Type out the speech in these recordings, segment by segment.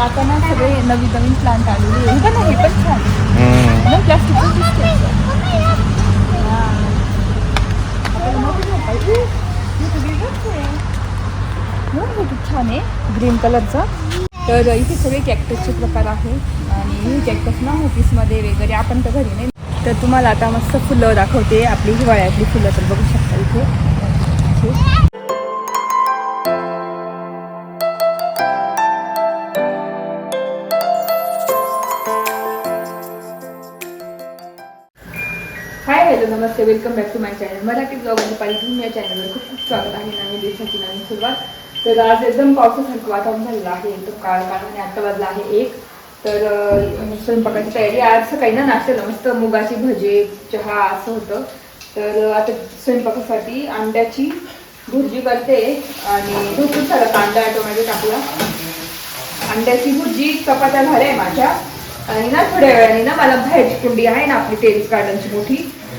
आता ना सगळे नवीन नवीन प्लांट आलेले आहे. हे पण हे पण छान आहे. एकदम आहे. हे. खूप छान आहे ग्रीन कलरचं तर इथे सगळे कॅक्टसचे प्रकार आहेत. आणि हे कॅक्टस ना ऑफिसमध्ये वगैरे आपण तर घरी नाही. तर तुम्हाला आता मस्त फुलं दाखवते आपली हिवाळ्यातली फुलं तर बघू शकता इथे. Hi hello Namaste welcome back to my channel Marathi blog आणि पाहिजे या चॅनलवर खूप खूप स्वागत आहे. नवीन दिवसाची नवीन सुरुवात. तर आज एकदम पावसासारखं वातावरण झालेलं आहे. एकदम काळ काळ आणि आता वाजला आहे एक. तर स्वयंपाकाची तयारी. आज सकाळी ना नाश्त्याला मस्त मुगाची भजे चहा असं होतं. तर आता स्वयंपाकासाठी अंड्याची भुर्जी करते आणि भरपूर सारा कांदा टोमॅटो टाकला. अंड्याची भुर्जी चपात्या झाल्या आहे माझ्या. आणि ना थोड्या वेळाने ना मला बाहेरची कुंडी आहे ना आपली टेरिस गार्डनची मोठी.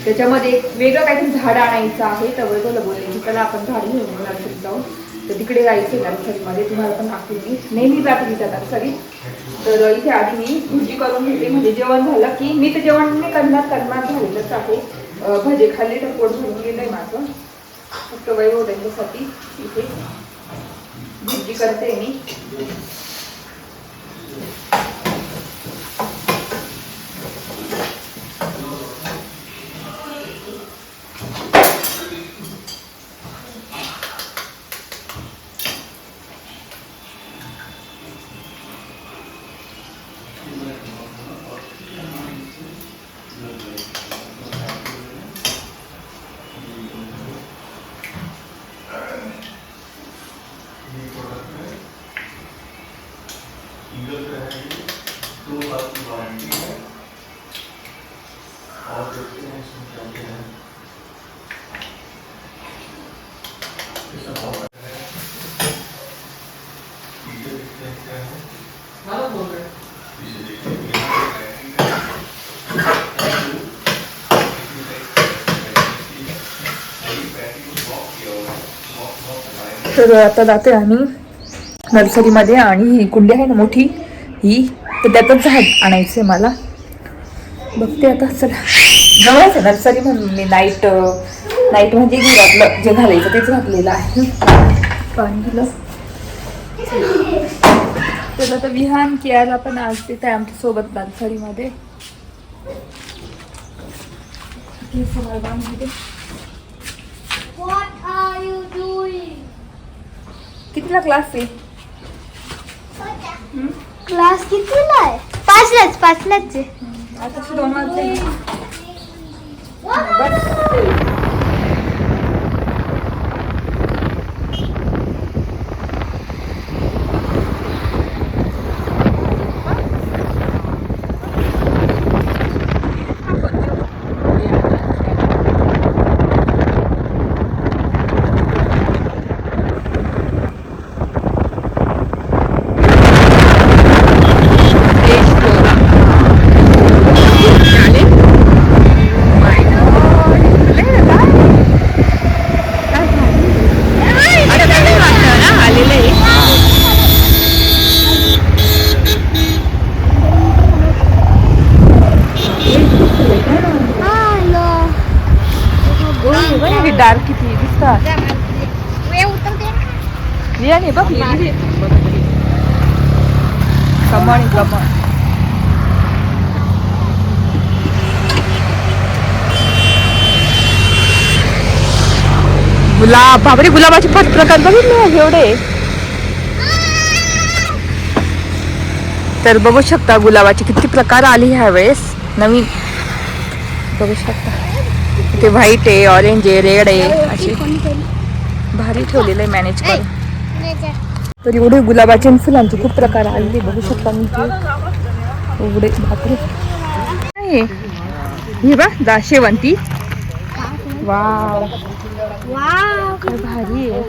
त्याच्यामध्ये वेगळं काहीतरी झाड आणायचं आहे तर वैभवला बोलले की त्याला आपण झाड घेऊन येऊ नर्सरीत जाऊन तर तिकडे जायचं नर्सरीमध्ये तुम्हाला पण दाखवते. मी नेहमी जाते तिथं नर्सरी तर इथे आधी मी भुजी करून घेते. म्हणजे जेवण झालं की मी तर जेवण नाही करणार करणार झालेलंच आहे. भजे खाल्ले तर पोट भरून गेलंय माझं. फक्त वैभव त्यांच्यासाठी इथे भुजी करते मी. तर आता जाते आम्ही नर्सरीमध्ये आणि ही कुंडी आहे ना मोठी ही तर त्यातच झाड आणायचं आहे मला. बघते आता चला. जवळच आहे नर्सरी म्हणून मी नाईट नाईट म्हणजे घरातलं जे घालायचं तेच घातलेलं आहे. पाणी दिलं. तर आता विहान कियाला पण आज तिथे आमच्यासोबत नर्सरीमध्ये. कितला क्लास आहे? क्लास कितीला आहे? पाचलाच पाचलाच आहे. आता दोन वाजले. हॅलो गुलाब. बापरे गुलाबाचे पाच प्रकार बघितले एवढे. तर बघू शकता गुलाबाचे किती प्रकार आले ह्या वेळेस नवीन. बघू शकता. ते व्हाईट आहे ऑरेंज आहे रेड आहे असे भारी ठेवलेलं आहे मॅनेज करून. तर एवढे गुलाबाचे आणि फुलांचे खूप प्रकार आलेले बघू शकता मी ते एवढे बापरे. हे बा दा शेवंती वाव. काय भारी आहे.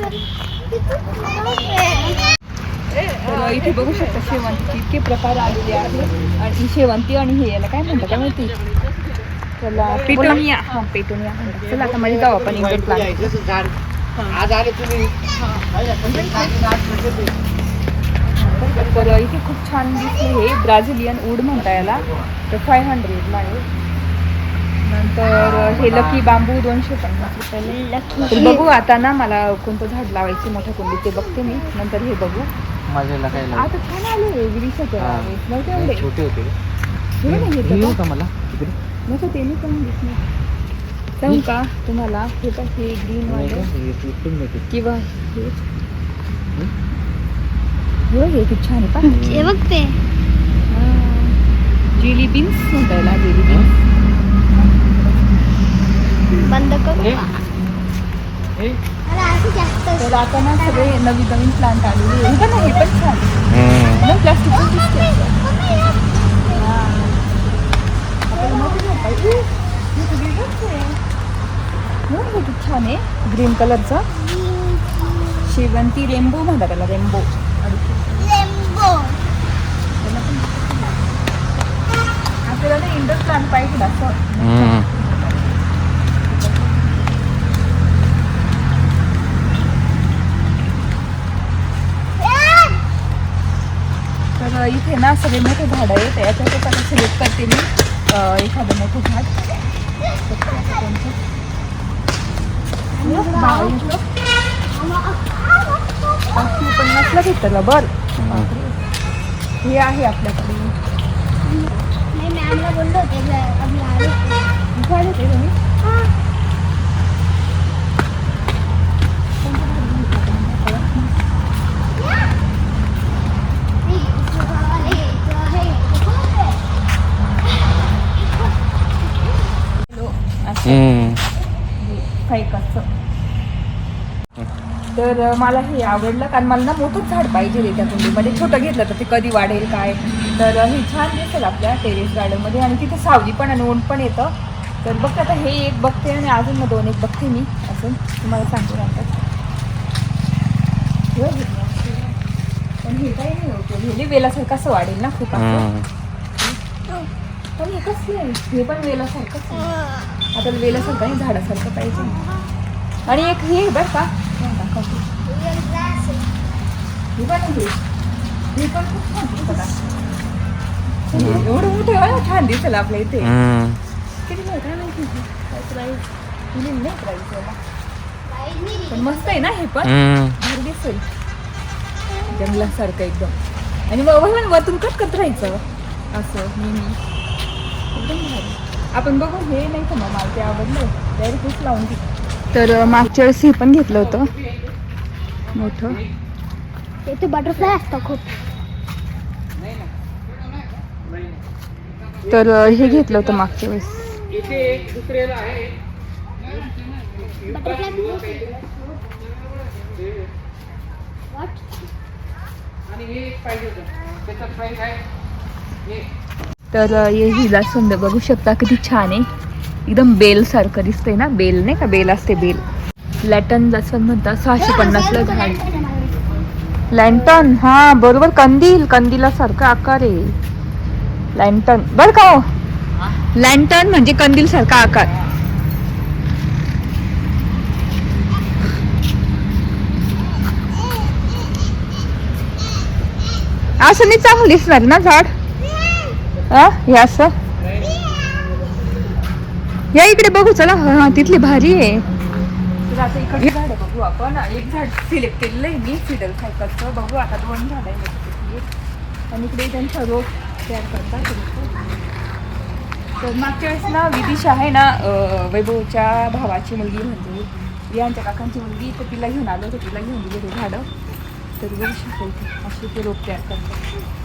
तर इथे बघू शकता शेवंतीचे इतके प्रकार आलेले आहेत. आणि शेवंती आणि हे याला काय म्हणतात काय माहिती? त्याला पेटोनिया. हा पेटोनिया चला आता मध्ये जाऊ आपण इंडोर प्लांट आज आले तुम्ही. तर इथे खूप छान दिसले हे. ब्राझिलियन वूड म्हणता याला. तर फाय हंड्रेडला आहे. नंतर हे लकी बांबू दोनशे पन्नास रुपयाला. बघू आता ना मला कोणतं झाड लावायचे मोठ्या कुंडीत ते बघते मी. नंतर हे बघू. माझ्याला काय? आता छान आले. नव्हते एवढे. छोटे होते. का? का? का? मला. ते पण सांगू का? तुम्हाला हे पण हे ग्रीन का? वाले. हे. किंवा हे हे बघ, हे किती छान आहे हे बघ ते जिली बीन्स म्हणता जिली बीन्स बंद करू तर आता ना सगळे नवीन नवीन प्लांट आलेले. हे पण हे पण छान प्लास्टिक हा. किती छान आहे. ग्रीन कलरचं शेवंती रेम्बो म्हणतात त्याला रेम्बो लिंबू आपल्याला इंडोर प्लांट पाहिजे असं. इथे ना सगळे मोठे झाड आहेत त्याच्यातच आता सिलेक्ट करते मी एखादं मोठं झाड. पन्नासला घेतलं बर हे आहे आपल्याकडे बोललो होते तुम्ही हे, हे, हे, हे. तर मला हे आवडलं कारण मला ना मोठंच झाड पाहिजे रे त्या कुंडीमध्ये. छोटं घेतलं तर ते कधी वाढेल काय? तर हे छान दिसेल आपल्या टेरेस गार्डनमध्ये आणि तिथे सावली पण आणि ऊन पण येतं. तर बघते आता हे एक बघते आणि अजून मग दोन एक बघते मी. अजून तुम्हाला सांगते नंतर. पण हे काही नाही होतं. हे वेलासारखं असं वाढेल ना खूप. पण हे आहे? हे पण वेलासारखंच आहे. आता वेलासारखं नाही झाडासारखं पाहिजे. आणि एक हे बरं का. हे पण. हे खूप छान. एवढं मोठं बघा, छान दिसेल आपल्या इथे. किती नाही काय माहिती काय प्राईस दिलेली नाही प्राईस याला. पण मस्त आहे ना हे पण. भारी दिसेल. जंगलासारखं एकदम. आणि मग वरून वरतून कट करत राहायचं. असं नेहमी. एकदम भारी. आपण बघू हे नाही का मग मला ते आवडलं? डायरेक्ट हेच लावून तर मागच्या वेळेस हे पण घेतलं होतं. मोठं. ते बटरफ्लाय असतं खूप. तर हे घेतलं होतं मागच्या वेळेस? तर हे हिला सुंदर बघू शकता किती छान आहे. एकदम बेल सारखं दिसतंय ना बेल नाही का? बेल असते बेल. लॅटन जसं म्हणतात सहाशे पन्नासला झाड. लॅन्टन हा बरोबर कंदील कंदिला सारखा आकार आहे. लॅन्टन बर का हो? लॅन्टन म्हणजे कंदील सारखा आकार. असं नाही चांगलं दिसणार ना झाड? हा? हे असं? या इकडे बघू चला. हा तिथली भारी आहे. तर आता इकडे झाड बघू आपण. एक झाड सिलेक्ट केलेलं आहे मी फिडल सायकलचं बघू आता दोन झाड आहे आणि इकडे त्यांचा रोप तयार करतात तर मागच्या वेळेस ना विदिशा आहे ना वैभवच्या भावाची मुलगी म्हणजे यांच्या काकांची मुलगी तर तिला घेऊन आलो तर तिला घेऊन दिले ते झाडं. तर बघू शकतो इथे ते रोप तयार करतात.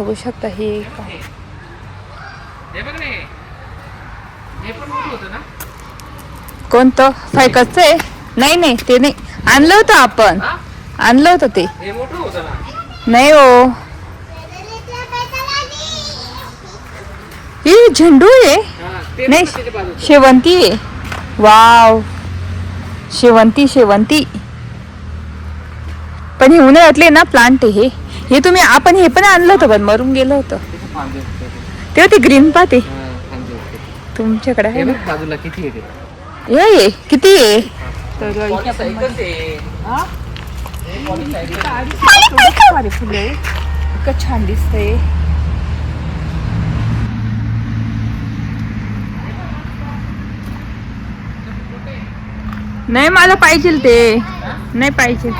बघू शकता हे. काय कोणतं? फायकसचं आहे? नाही नाही ते नाही. आणलं होतं आपण? आणलं होतं ते. हे नाही हो. ही झेंडू आहे. हा, नाही. शेवंती आहे. वाव. शेवंती शेवंती. पण हे उन्हाळ्यातले ना प्लांट आहे हे. हे तुम्ही आपण हे पण आणलं होतं पण मरून गेलं होतं. होते तेव्हा ते ग्रीन पाते. तुमच्याकडे आहे ना? बाजूला किती येते हे किती आहे. तर आहे? इतकं छान दिसतंय. नाही मला पाहिजे ते. नाही पाहिजे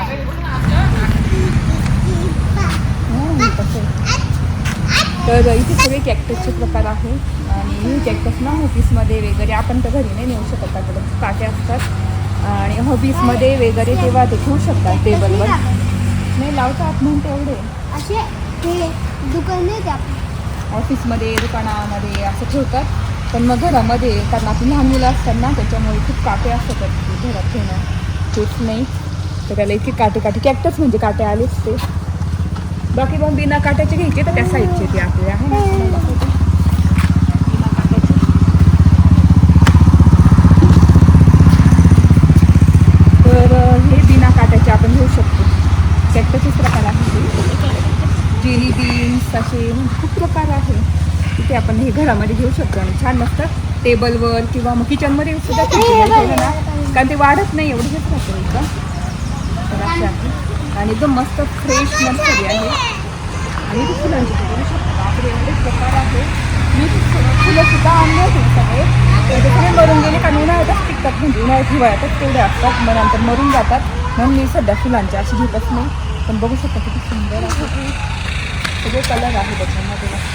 तर इथे सगळे कॅक्टसचे प्रकार आहेत. आणि हे कॅक्टस ना ऑफिसमध्ये वगैरे आपण तर घरी नाही नेऊ शकत त्याकडे काटे असतात. आणि हॉबीजमध्ये वगैरे तेव्हा ते ठेवू शकतात टेबलवर नाही लावतात म्हणून तेवढे. असे ते दुकान. ऑफिसमध्ये दुकानामध्ये असं ठेवतात. पण मग घरामध्ये कारण आपली लहान मुलं असतात ना त्याच्यामुळे खूप काटे असतात घरात ठेवणं तेच नाही. तर त्याला इतके काटे काटे कॅक्टस म्हणजे काटे आलेच ते. बाकी मग बिना काट्याचे घ्यायचे तर त्या साईजचे ते आपले आहे ना. बिना काट्याचे तर हे बिना काट्याचे आपण घेऊ शकतो. कॅक्टसच प्रकार आहे जेली बीन्स असे खूप प्रकार आहे. तिथे आपण हे घरामध्ये घेऊ शकतो आणि छान मस्त टेबलवर किंवा मग किचनमध्ये सुद्धा ना कारण ते वाढत नाही एवढं हेच राहतं एकदम तर आणि एकदम मस्त फ्रेश नर्सरी आहे. आणि ते फुलांची ते एवढे प्रकार आहे मी फुलं सुद्धा आणले होते सगळे. ते सगळे मरून गेले कारण उन्हाळ्यातच टिकतात म्हणजे उन्हाळ्यात हिवाळ्यातच तेवढे असतात. मग नंतर मरून जातात. म्हणून मी सध्या फुलांची अशी घेतच नाही. पण बघू शकता किती सुंदर आहे. सगळे कलर आहे त्याच्यामध्ये मस्त.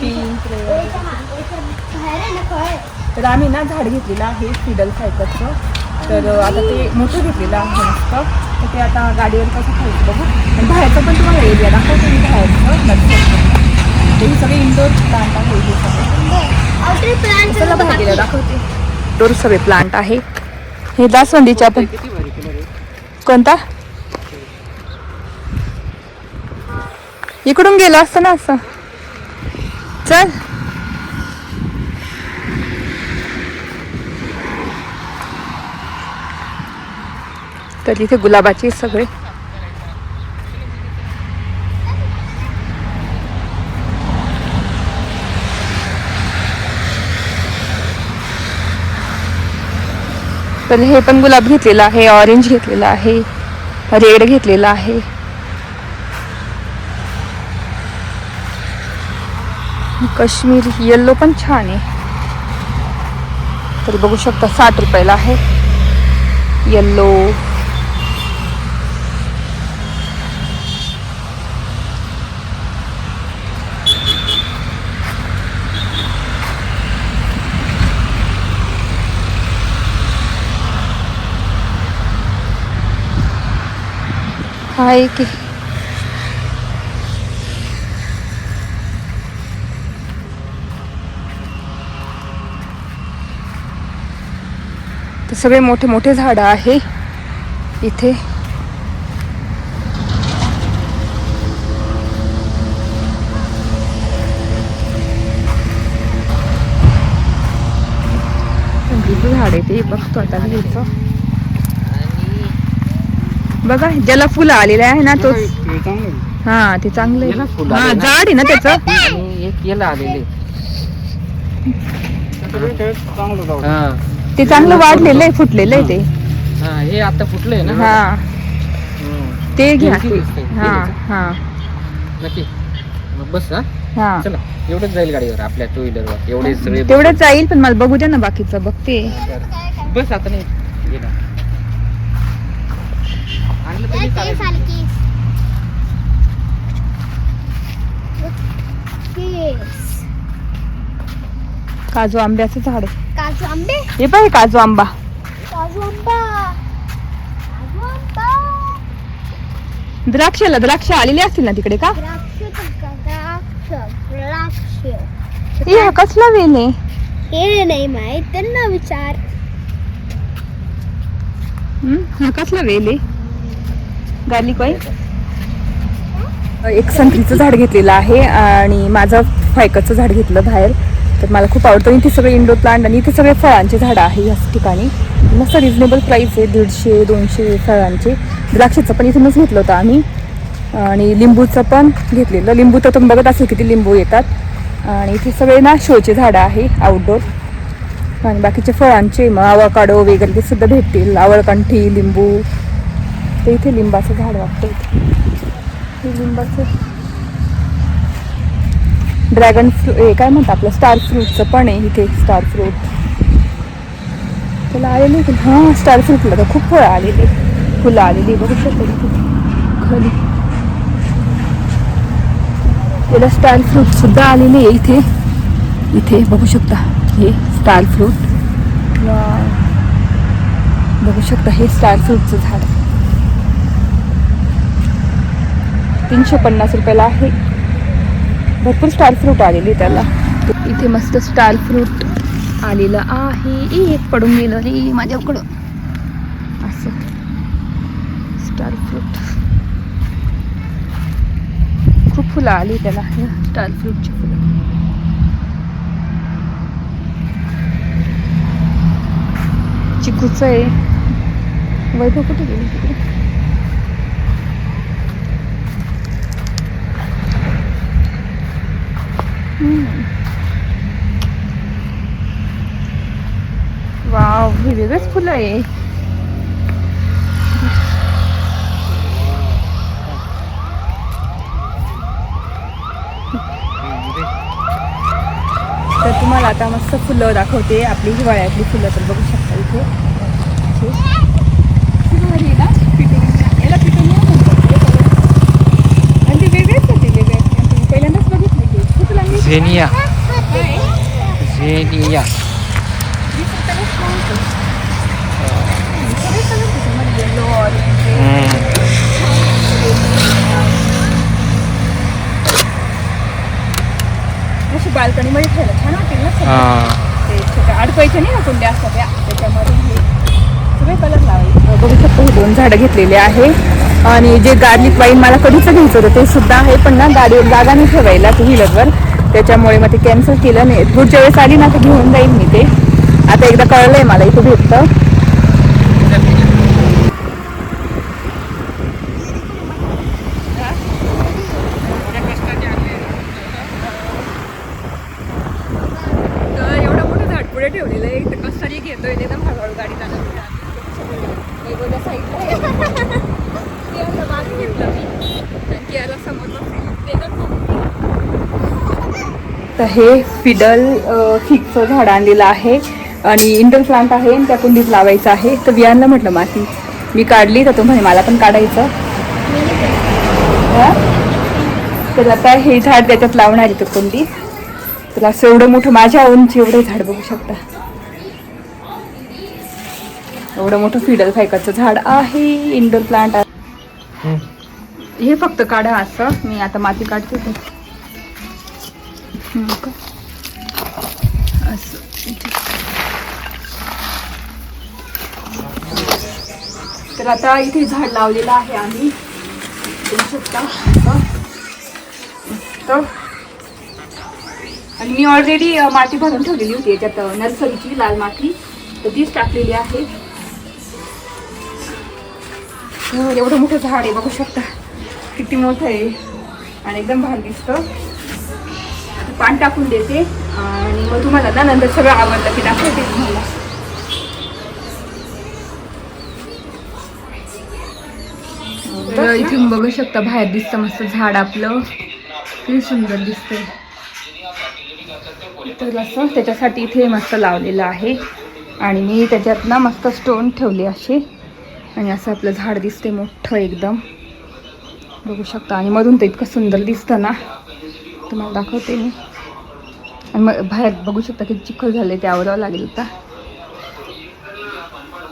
पिंक रेड तर आम्ही ना झाड घेतलेलं आहे फिडल सायकलचं. तर आता ते मोठं घेतलेलं आहे मस्त. तर ते आता गाडीवर कसं खायचं बघू. आणि बाहेरचं पण तुम्हाला एरिया दाखवते मी बाहेरचं. ते हे सगळे इंडोर प्लांट आहे हे सगळे. चला बाहेर दाखवते. इंडोर सगळे प्लांट आहे. हे जास्वंदीच्या पण कोणता? इकडून गेलं असतं ना असं. चल. तर इथे गुलाबाचे तर हे पण गुलाब घेतलेलं आहे ऑरेंज घेतलेलं आहे, रेड घेतलेला आहे. काश्मीर येल्लो पण छान आहे. तर बघू शकता साठ रुपयाला आहे. येल्लो आहे की? तर सगळे मोठे मोठे झाडं आहे इथे. झाड आहे ते बघतो आता घ्यायचं. बघा ज्याला फुलं आलेले आहे ना तोच. हा ते चांगलं याला फुलं हा? झाड आहे ना त्याचं? आणि एक याला आलेले. हा. ते चांगलं वाढलेलं आहे फुटलेलं आहे ते. हा हे आता फुटलंय ना? हा. हम्म. ते घ्या ते? हा हा. नक्की. मग बस हा. हा. चला एवढंच जाईल गाडीवर आपल्या टू व्हीलरवर एवढे सगळे तेवढंच जाईल पण मला बघू द्या ना बाकीचं बघते. बस आता नाही. तरी चालेल. काजू आंब्याचं झाड आहे. काजू आंबे? हे पाहिजे काजू आंबा. काजू आंबा. काजू आंबा. द्राक्षाला द्राक्ष आलेले असतील ना तिकडे का? द्राक्ष द्राक्ष. द्राक्ष हे कसला वेल आहे? हे नाही माहीत त्यांना विचार. हम्म, हा कसला वेल आहे? गार्लिक ऑइल एक संत्रीचं झाड घेतलेलं आहे आणि माझं फायकाचं झाड घेतलं बाहेर. तर मला खूप आवडतं. इथे सगळे इंडोर प्लांट आणि इथे सगळे फळांचे झाडं आहे याच ठिकाणी. मस्त रिजनेबल प्राईस आहे. दीडशे दोनशे फळांचे. द्राक्षाचं पण इथूनच घेतलं होतं आम्ही. आणि लिंबूचं पण घेतलेलं. लिंबू तर तुम्ही बघत असेल किती लिंबू येतात. आणि इथे सगळे ना शोचे झाडं आहे आउटडोर आणि बाकीचे फळांचे मग आवकाडो वगैरे ते सुद्धा भेटतील. आवळकंठी लिंबू ते इथे लिंबाचं झाड वाटतं इथे. हे लिंबाचं ड्रॅगन फ्रू हे काय म्हणतात आपलं? स्टार फ्रूटचं पण आहे इथे स्टार फ्रूट त्याला आलेले की हां स्टार फ्रूटला तर खूप फळं आलेली फुलं आलेली बघू शकतो खाली. त्याला स्टार फ्रूट सुद्धा आलेले आहे इथे. इथे बघू शकता. हे स्टार फ्रूट बघू शकता हे स्टार फ्रूटचं झाड. तीनशे पन्नास रुपयाला आहे. भरपूर स्टार फ्रूट आलेली त्याला. इथे मस्त स्टार फ्रूट आलेलं आहे. एक पडून गेलं रे माझ्याकडं. असं. स्टार फ्रूट खूप फुलं आली त्याला. स्टार फ्रूटची फुलं. चिकूचं आहे. वैभव कुठे गेली तिकडे वाव हे वेगळंच फुलं आहे तर तुम्हाला आता मस्त फुलं दाखवते आपली हिवाळ्यातली फुलं तर बघू शकता इथे. याला पिटुनिया. हे. आणि ते वेगळेच होते वेगळे पहिल्यांदाच बघितले झेनिया झेनिया येलो अशी छान वाटेल ना सगळं. हा. ते छोट्या अडकवायच्या नाही ना कुंड्या असतात त्या. त्याच्यामध्ये हे सगळे कलर लावायचे. बघू शकतो हे दोन झाडं घेतलेले आहे. आणि जे गार्लिक वाईन मला कधीच घ्यायचं होतं ते सुद्धा आहे पण ना गाडीवर जागा नाही ठेवायला टू व्हीलरवर त्याच्यामुळे मग ते कॅन्सल केलं नाही. पुढच्या वेळेस आली ना तर घेऊन जाईल मी ते. आता एकदा कळलंय मला इथं भेटतं तर एवढं मोठं झाड पुढे ठेवलेलं आहे तर कसारी घेतोय ते एकदम हळूहळू गाडी चालवते वेगवेगळ्या साईडला आहे. ते असं मागे घेतलं मी आणि ते याला समोर बसलेलं. ते तर खूप- तर हे फिडल फिकचं झाड आणलेलं आहे. आणि इंडोर प्लांट आहे आणि त्या कुंडीत लावायचं आहे. तर वियांना म्हटलं माती मी काढली. तर तो म्हणे मला पण काढायचं. हा? तर आता हे झाड त्याच्यात लावणार आहे तो कुंडीत तर असं एवढं मोठं माझ्या उंची एवढं झाड बघू शकता. एवढं मोठं फिडल फायकाचं झाड आहे इंडोर प्लांट आहे. हे फक्त काढा असं. मी आता माती काढते. तर आता इथे झाड लावलेलं आहे आम्ही. शकता. आणि मी ऑलरेडी माती भरून ठेवलेली होती. याच्यात नर्सरीची लाल माती. तर तीच टाकलेली आहे. एवढं मोठं झाड आहे बघू शकता. किती मोठं आहे. आणि एकदम भारी दिसतं. पान टाकून देते. आणि मग तुम्हाला ना नंतर सगळं आवडतं की दाखवते तुम्हाला. तर इथून बघू शकता बाहेर दिसतं मस्त झाड आपलं. किती सुंदर दिसतंय. तर असं त्याच्यासाठी इथे मस्त लावलेलं आहे. आणि मी त्याच्यात ना मस्त स्टोन ठेवले असे. आणि असं आपलं झाड दिसते मोठं एकदम. बघू शकता. आणि मधून तर इतकं सुंदर दिसतं ना. तुम्हाला दाखवते मी. आणि मग बाहेर बघू शकता किती चिखल झाले ते आवरावं लागेल आता.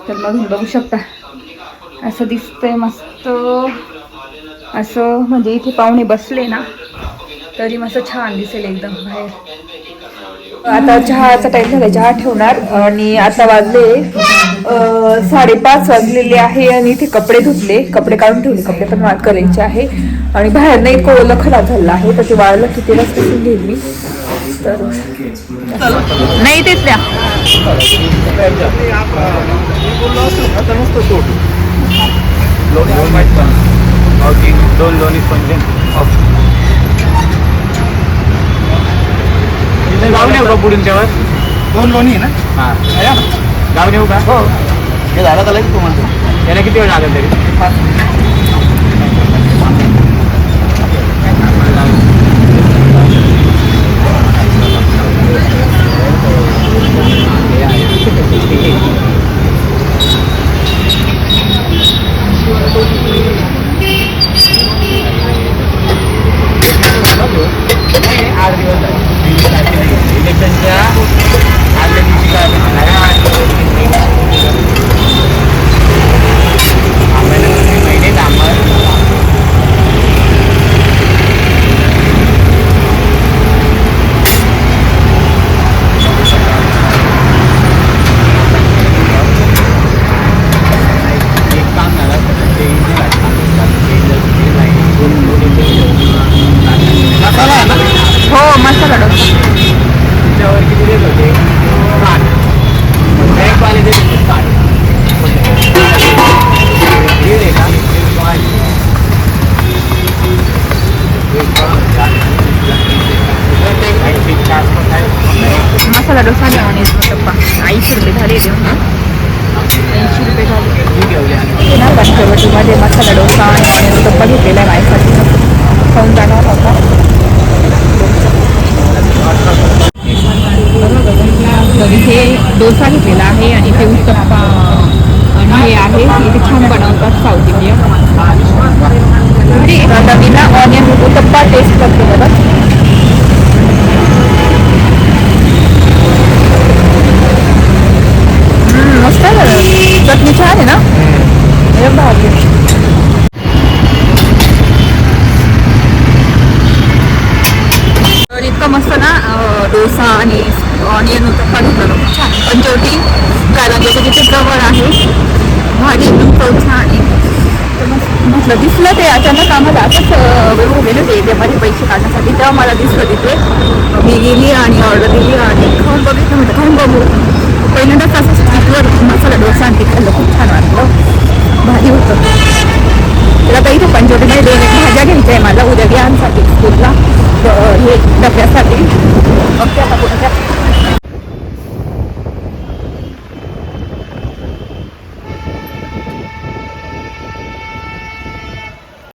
तर मग बघू शकता. असं दिसतंय मस्त. असं म्हणजे इथे पाहुणे बसले ना तरी मस्त छान दिसेल एकदम बाहेर. आता चहाचा टाइम झाला चहा ठेवणार. आणि आता वाजले साडेपाच वाजलेले आहे आणि इथे कपडे धुतले. कपडे काढून ठेवले. कपडे पण वाळ करायचे आहे. आणि बाहेर नाही कोवलं खराब झालं आहे. तर ते वाळलं किती रस्ते पुसून घेईल मी. तर नाही तेच द्या दोन लोणी पण गाव नेऊ का पुढून त्यावर दोन लोणी ना? हा. गाव नेऊ का? हो. हे झालं का लगेच तुम्हाला याला किती वेळ लागेल तरी दिवस झाले इलेक्शनच्या आदल्या दिवशी काय झालं? आठ दिवस आम्हाला दोन महिने थांबत एक काम झालं ते इंजिन आहे. ते इंजिन आहे. दोन लोणी मसाला आहे ना हो मसाला डोसा त्यावर किती देत होते साठ बँकवाले देत होते साठ दीड आहे का ऐंशी चार पण आहे. डोसा घ्या आणि टप्पा ऐंशी रुपये झाले देऊन ऐंशी रुपये झाले. ना मसाला डोसा आणि डब्बा घेतलेला आहे माझ्यासाठी. खाऊन जाणार होता तर इथे डोसा घेतलेला आहे आणि ते उत्तप्पा आणि हे आहे. इथे छान बनवतात साऊथ इंडियन मी ना ऑनियन उत्तप्पा टेस्ट करते बघा. आहे बरं. चटणी छान आहे ना हे भाजी तर इतकं मस्त ना डोसा आणि ऑनियन घेतलं खूप छान. पंचवटी कारण की तिथे जवळ आहे भाजी एकदम चव छान आहे. म्हटलं दिसलं ते अचानक आम्हाला. असंच वेळ गेले ते त्यामध्ये पैसे काढण्यासाठी. तेव्हा मला दिसलं तिथे. मी गेली आणि ऑर्डर दिली आणि खाऊन बघितलं. म्हटलं खाऊन बघू. पहिल्यांदाच असं स्ट्रीटवर मसाला डोसा आणि खाल्लं. खूप छान वाटलं. भारी होतं. तर आता इथे नाही दोन एक भाज्या घ्यायच्या आहे मला. उद्या घ्यासाठी स्कूलला. हे डब्यासाठी. ओके आता कुठे